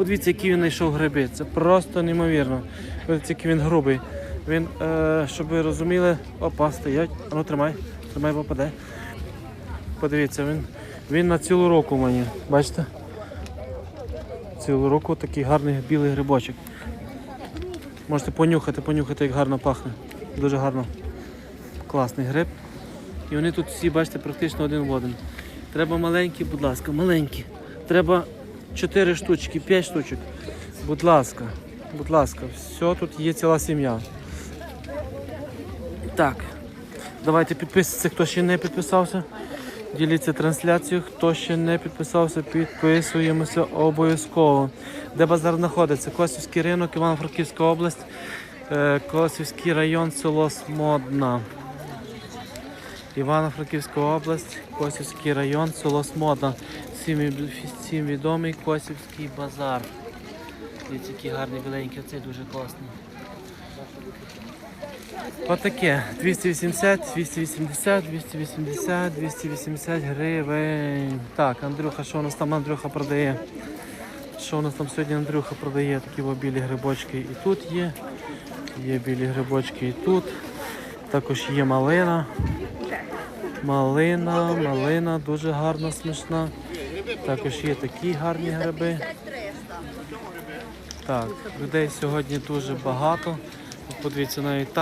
подивіться, які він знайшов гриби. Це просто неймовірно. Подивіться, який він грубий. Він, е, щоб ви розуміли, опа, стоять. А ну тримай, тримай, попаде. Подивіться, він, він на цілу року мені. Бачите? Цілу року такий гарний білий грибочок. Можете понюхати, понюхати, як гарно пахне. Дуже гарно. Класний гриб. І вони тут всі, бачите, практично один в один. Треба маленькі, будь ласка, маленькі. Треба 4 штучки, 5 штучок. Будь ласка, будь ласка, все, тут є ціла сім'я. Так, давайте підписуйтесь, хто ще не підписався. Діліться трансляцією. Хто ще не підписався, підписуємося обов'язково. Де базар знаходиться? Косівський ринок, Івано-Франківська область, е, Косівський район, село Смодна. Івано-Франківська область, Косівський район, село Смодна. Всім, відомий Косівський базар. Дивіться, який гарний біленький, цей дуже класний. Отаке. 280, 280, 280, 280 гривень. Так, Андрюха, що у нас там Андрюха продає? Що у нас там сьогодні Андрюха продає? Такі білі грибочки і тут є. Є білі грибочки і тут. Також є малина. Малина, малина дуже гарна, смачна. Також є такі гарні гриби. Так, людей сьогодні дуже багато. Подивіться навіть там.